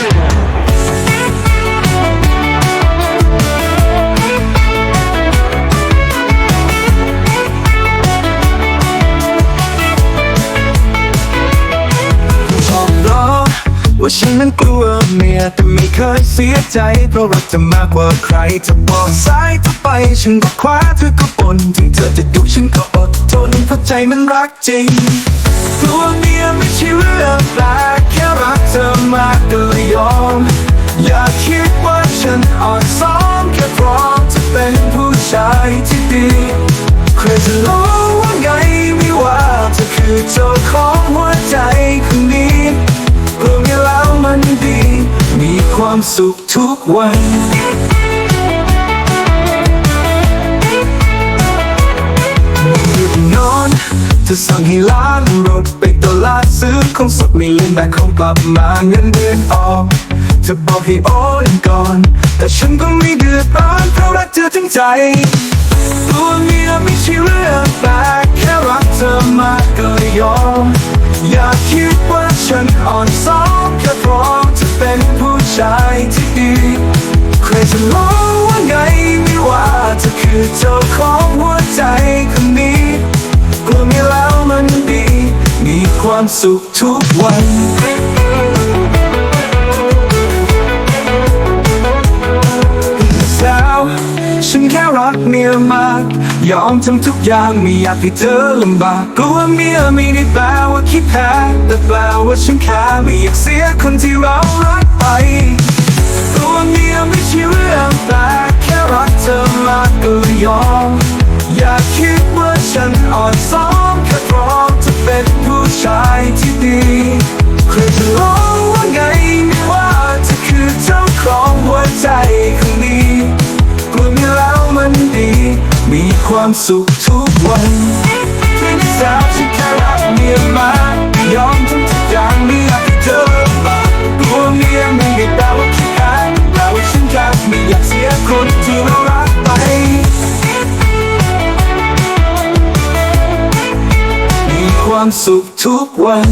ชอบล้อว่าฉันนั้นกลัวเมียแต่ไม่เคยเสียใจ เพราะรักเธอมากกว่าใครจะบอกซ้ายเธอไป ฉันก็คว้าเธอก็บนถึงเธอจะดุฉันก็อดทนเพราะใจมันรักจริงกลัวเมียไม่ใช่เรื่องแปลกแค่รักเธอ อม อย่าคิดว่าฉันอ่อนซ้อมแค่พร้อมจะเป็นผู้ชายที่ดี ใครจะรู้ว่าไงไม่ว่าจะคือเจ้าของหัวใจคนนี้รวมกันแล้วมันดี มีความสุขทุกวัน เธอสั่งให้ล้างรถไปตลาดซื้อของสดไม่ลืมแบกของกลับมาเงินเดือนออกเธอบอกให้โอนก่อน แต่ฉันก็ไม่เดือดร้อนเพราะรักเธอทั้งใจตัวเมียไม่ใช่เรื่องแปลกแค่รักเธอมากก็เลยยอม อย่าคิดว่าฉันอ่อนซ้อมแค่พร้อมจะเป็นผู้ชายที่ดีใครจะรู้ว่าไงไม่ว่าเธอคือเจ้าของหัวใจคนนี้ ความสุขทุกวันสาวฉันแค่รักเมียมาก ยอมทำทุกอย่างไม่อยากให้เธอลำบากกลัวเมียไม่ได้แปลว่าคิดแพ้แต่แปลว่าฉันแค่ไม่อยากเสียคนที่เรารักไปกลัวเมียไม่ใช่เรื่องแปลกแค่รักเธอมากก็ยอม อย่าคิดว่าฉันอ่อนซ้อ ความสุขทุกวันเป็นสาวฉันแค่รักเมียมากยอมทำทุกอย่างไม่อยากให้เธอลำบากลัวเมียไม่ได้แปลว่าขี้ขาดแปลว่าฉันแค่ไม่อยากเสียคนที่เรารักไปมีความสุขทุกวัน